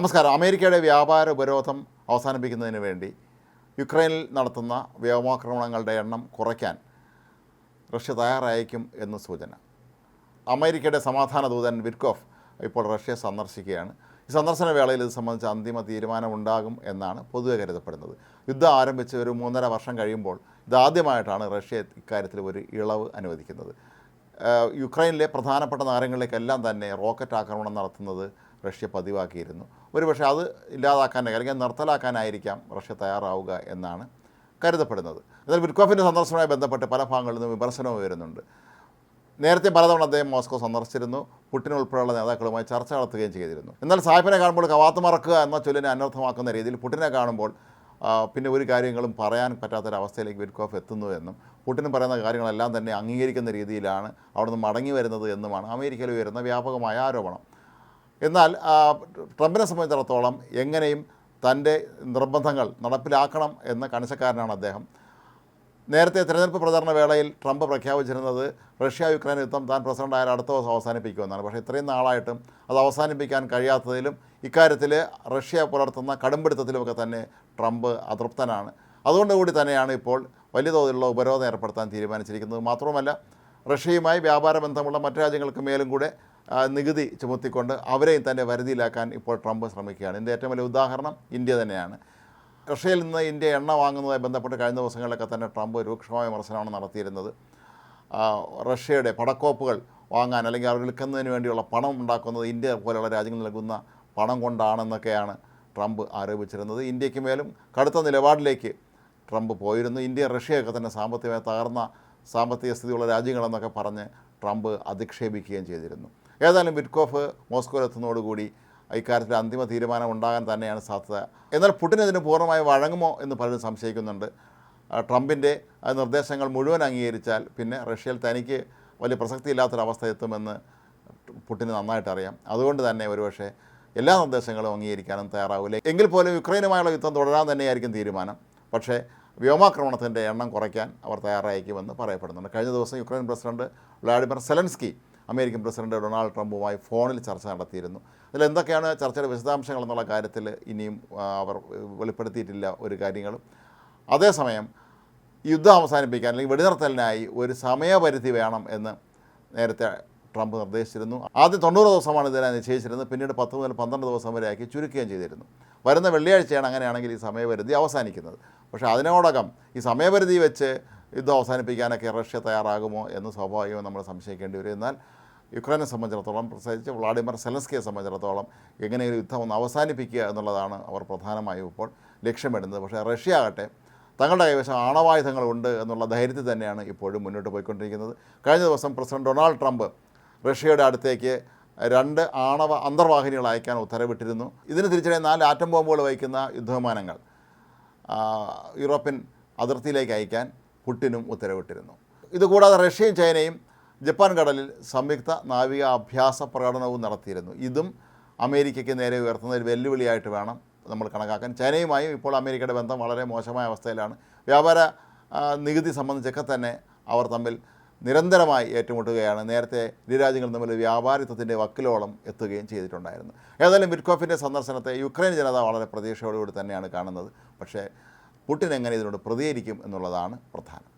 നമസ്കാരം. അമേരിക്കയുടെ വ്യാപാര ഉപരോധം അവസാനിപ്പിക്കുന്നതിന് വേണ്ടി യുക്രൈനിൽ നടത്തുന്ന വ്യോമാക്രമണങ്ങളുടെ എണ്ണം കുറയ്ക്കാൻ റഷ്യ തയ്യാറായേക്കും എന്ന് സൂചന. അമേരിക്കയുടെ സമാധാന ദൂതൻ വിർക്കോഫ് ഇപ്പോൾ റഷ്യ സന്ദർശിക്കുകയാണ്. ഈ സന്ദർശന വേളയിൽ ഇത് സംബന്ധിച്ച് അന്തിമ തീരുമാനമുണ്ടാകും എന്നാണ് പൊതുവെ കരുതപ്പെടുന്നത്. യുദ്ധം ആരംഭിച്ച് ഒരു മൂന്നര വർഷം കഴിയുമ്പോൾ ഇതാദ്യമായിട്ടാണ് റഷ്യ ഇക്കാര്യത്തിൽ ഒരു ഇളവ് അനുവദിക്കുന്നത്. യുക്രൈനിലെ പ്രധാനപ്പെട്ട നഗരങ്ങളിലേക്കെല്ലാം തന്നെ റോക്കറ്റ് ആക്രമണം നടത്തുന്നത് റഷ്യ പതിവാക്കിയിരുന്നു. ഒരുപക്ഷെ അത് ഇല്ലാതാക്കാനായി അല്ലെങ്കിൽ നിർത്തലാക്കാനായിരിക്കാം റഷ്യ തയ്യാറാവുക എന്നാണ് കരുതപ്പെടുന്നത്. എന്നാൽ വിറ്റ്കോഫിന്റെ സന്ദർശനവുമായി ബന്ധപ്പെട്ട് പല ഭാഗങ്ങളിൽ നിന്നും വിമർശനവും വരുന്നുണ്ട് നേരത്തെ പലതവണ അദ്ദേഹം മോസ്കോ സന്ദർശിച്ചിരുന്നു. പുടിൻ ഉൾപ്പെടെയുള്ള നേതാക്കളുമായി ചർച്ച നടത്തുകയും ചെയ്തിരുന്നു. എന്നാൽ സാഹിബിനെ കാണുമ്പോൾ കവാത്ത് മറക്കുക എന്ന ചൊല്ലിനെ അനർത്ഥമാക്കുന്ന രീതിയിൽ പുട്ടിനെ കാണുമ്പോൾ പിന്നെ ഒരു കാര്യങ്ങളും പറയാൻ പറ്റാത്തൊരവസ്ഥയിലേക്ക് വിറ്റ്കോഫ് എത്തുന്നു എന്നും പുടിൻ പറയുന്ന കാര്യങ്ങളെല്ലാം തന്നെ അംഗീകരിക്കുന്ന രീതിയിലാണ് അവിടുന്ന് മടങ്ങി വരുന്നത് എന്നുമാണ് അമേരിക്കയിൽ ഉയരുന്ന വ്യാപകമായ ആരോപണം. എന്നാൽ ട്രംപിനെ സംബന്ധിച്ചിടത്തോളം എങ്ങനെയും തന്റെ നിർബന്ധങ്ങൾ നടപ്പിലാക്കണം എന്ന കണിശക്കാരനാണ് അദ്ദേഹം. നേരത്തെ തിരഞ്ഞെടുപ്പ് പ്രചാരണ വേളയിൽ ട്രംപ് പ്രഖ്യാപിച്ചിരുന്നത് റഷ്യ യുക്രൈൻ യുദ്ധം താൻ പ്രസിഡന്റായാൽ അടുത്ത ദിവസം അവസാനിപ്പിക്കുമെന്നാണ്. പക്ഷേ ഇത്രയും നാളായിട്ടും അത് അവസാനിപ്പിക്കാൻ കഴിയാത്തതിലും ഇക്കാര്യത്തിൽ റഷ്യ പുലർത്തുന്ന കടുംപിടുത്തത്തിലുമൊക്കെ തന്നെ ട്രംപ് അതൃപ്തനാണ്. അതുകൊണ്ട് കൂടി തന്നെയാണ് ഇപ്പോൾ വലിയ തോതിലുള്ള ഉപരോധം ഏർപ്പെടുത്താൻ തീരുമാനിച്ചിരിക്കുന്നത്. മാത്രവുമല്ല റഷ്യയുമായി വ്യാപാര ബന്ധമുള്ള മറ്റു രാജ്യങ്ങൾക്ക് മേലും കൂടെ നികുതി ചുമത്തിക്കൊണ്ട് അവരെയും തന്നെ വരുതിയിലാക്കാൻ ഇപ്പോൾ ട്രംപ് ശ്രമിക്കുകയാണ്. ഇതിന്റെ ഏറ്റവും വലിയ ഉദാഹരണം ഇന്ത്യ തന്നെയാണ്. റഷ്യയിൽ നിന്ന് ഇന്ത്യ എണ്ണ വാങ്ങുന്നതുമായി ബന്ധപ്പെട്ട് കഴിഞ്ഞ ദിവസങ്ങളിലൊക്കെ തന്നെ ട്രംപ് രൂക്ഷമായ വിമർശനമാണ് നടത്തിയിരുന്നത്. റഷ്യയുടെ പടക്കോപ്പുകൾ വാങ്ങാൻ അല്ലെങ്കിൽ അവർ വിൽക്കുന്നതിന് വേണ്ടിയുള്ള പണം ഉണ്ടാക്കുന്നത് ഇന്ത്യ പോലെയുള്ള രാജ്യങ്ങൾ നൽകുന്ന പണം കൊണ്ടാണെന്നൊക്കെയാണ് ട്രംപ് ആരോപിച്ചിരുന്നത്. ഇന്ത്യയ്ക്ക് മേലും കടുത്ത നിലപാടിലേക്ക് ട്രംപ് പോയിരുന്നു. ഇന്ത്യ റഷ്യയൊക്കെ തന്നെ സാമ്പത്തികമായി തകർന്ന സാമ്പത്തിക സ്ഥിതിയുള്ള രാജ്യങ്ങളെന്നൊക്കെ പറഞ്ഞ് ട്രംപ് അധിക്ഷേപിക്കുകയും ചെയ്തിരുന്നു. ഏതായാലും വിറ്റ്കോഫ് മോസ്കോയിലെത്തുന്നതോടുകൂടി ഇക്കാര്യത്തിൽ അന്തിമ തീരുമാനം ഉണ്ടാകാൻ തന്നെയാണ് സാധ്യത. എന്നാൽ പുടിൻ ഇതിന് പൂർണമായി വഴങ്ങുമോ എന്ന് പലരും സംശയിക്കുന്നുണ്ട്. ട്രംപിന്റെ നിർദ്ദേശങ്ങൾ മുഴുവൻ അംഗീകരിച്ചാൽ പിന്നെ റഷ്യയിൽ തനിക്ക് വലിയ പ്രസക്തിയില്ലാത്തൊരവസ്ഥ എത്തുമെന്ന് പുടിന് നന്നായിട്ട് അറിയാം അതുകൊണ്ട് തന്നെ ഒരുപക്ഷെ എല്ലാ നിർദ്ദേശങ്ങളും അംഗീകരിക്കാനും തയ്യാറാവില്ല. എങ്കിൽ പോലും യുക്രൈനുമായുള്ള യുദ്ധം തുടരാൻ തന്നെയായിരിക്കും തീരുമാനം. പക്ഷേ വ്യോമാക്രമണത്തിന്റെ എണ്ണം കുറയ്ക്കാൻ അവർ തയ്യാറായിരിക്കുമെന്ന് പറയപ്പെടുന്നുണ്ട്. കഴിഞ്ഞ ദിവസം Ukraine president Vladimir Zelensky American president Donald ട്രംപുമായി ഫോണിൽ ചർച്ച നടത്തിയിരുന്നു. അതിൽ എന്തൊക്കെയാണ് ചർച്ചയുടെ വിശദാംശങ്ങൾ എന്നുള്ള കാര്യത്തിൽ ഇനിയും അവർ വെളിപ്പെടുത്തിയിട്ടില്ല ഒരു കാര്യങ്ങളും. അതേസമയം യുദ്ധം അവസാനിപ്പിക്കാൻ അല്ലെങ്കിൽ വെടിനിർത്തലിനായി ഒരു സമയപരിധി വേണം എന്ന് നേരത്തെ ട്രംപ് നിർദ്ദേശിച്ചിരുന്നു. ആദ്യം തൊണ്ണൂറ് ദിവസമാണ് ഇതിനെ നിശ്ചയിച്ചിരുന്നത്. പിന്നീട് പത്ത് മുതൽ പന്ത്രണ്ട് ദിവസം വരെയാക്കി ചുരുക്കുകയും ചെയ്തിരുന്നു. വരുന്ന വെള്ളിയാഴ്ചയാണ് അങ്ങനെയാണെങ്കിൽ ഈ സമയപരിധി അവസാനിക്കുന്നത്. പക്ഷേ അതിനോടകം ഈ സമയപരിധി വെച്ച് യുദ്ധം അവസാനിപ്പിക്കാനൊക്കെ റഷ്യ തയ്യാറാകുമോ എന്ന് സ്വാഭാവികമായും നമ്മൾ സംശയിക്കേണ്ടി വരും. എന്നാൽ യുക്രൈനെ സംബന്ധിച്ചിടത്തോളം പ്രത്യേകിച്ച് വ്ളാഡിമിർ സെലൻസ്കിയെ സംബന്ധിച്ചിടത്തോളം എങ്ങനെയൊരു യുദ്ധം ഒന്ന് അവസാനിപ്പിക്കുക എന്നുള്ളതാണ് അവർ പ്രധാനമായും ഇപ്പോൾ ലക്ഷ്യമിടുന്നത്. പക്ഷേ റഷ്യ ആകട്ടെ തങ്ങളുടെ കൈവശം ആണവായുധങ്ങളുണ്ട് എന്നുള്ള ധൈര്യത്തിൽ തന്നെയാണ് ഇപ്പോഴും മുന്നോട്ട് പോയിക്കൊണ്ടിരിക്കുന്നത്. കഴിഞ്ഞ ദിവസം പ്രസിഡന്റ് ഡൊണാൾഡ് ട്രംപ് റഷ്യയുടെ അടുത്തേക്ക് രണ്ട് ആണവ അന്തർവാഹിനികൾ അയക്കാൻ ഉത്തരവിട്ടിരുന്നു. ഇതിന് തിരിച്ചറിയാൻ നാല് ആറ്റം ബോംബുകൾ വഹിക്കുന്ന യുദ്ധവിമാനങ്ങൾ. യൂറോപ്യൻ അതിർത്തിയിലേക്ക് അയക്കാൻ പുട്ടിനും ഉത്തരവിട്ടിരുന്നു. ഇതുകൂടാതെ റഷ്യയും ചൈനയും ജപ്പാൻ കടലിൽ സംയുക്ത നാവിക അഭ്യാസ പ്രകടനവും നടത്തിയിരുന്നു. ഇതും അമേരിക്കയ്ക്ക് നേരെ ഉയർത്തുന്ന ഒരു വെല്ലുവിളിയായിട്ട് വേണം നമ്മൾ കണക്കാക്കാൻ. ചൈനയുമായും ഇപ്പോൾ അമേരിക്കയുടെ ബന്ധം വളരെ മോശമായ അവസ്ഥയിലാണ്. വ്യാപാര നികുതി സംബന്ധിച്ചൊക്കെ തന്നെ അവർ തമ്മിൽ നിരന്തരമായി ഏറ്റുമുട്ടുകയാണ്. നേരത്തെ ഇരു രാജ്യങ്ങളും തമ്മിൽ വ്യാപാരിത്വത്തിന്റെ വക്കിലോളം എത്തുകയും ചെയ്തിട്ടുണ്ടായിരുന്നു. ഏതായാലും മിർക്കോഫിന്റെ സന്ദർശനത്തെ യുക്രൈൻ ജനത വളരെ പ്രതീക്ഷയോടുകൂടി തന്നെയാണ് കാണുന്നത്. പക്ഷേ പുട്ടിൻ എങ്ങനെ ഇതിനോട് പ്രതികരിക്കും എന്നുള്ളതാണ് പ്രധാനം.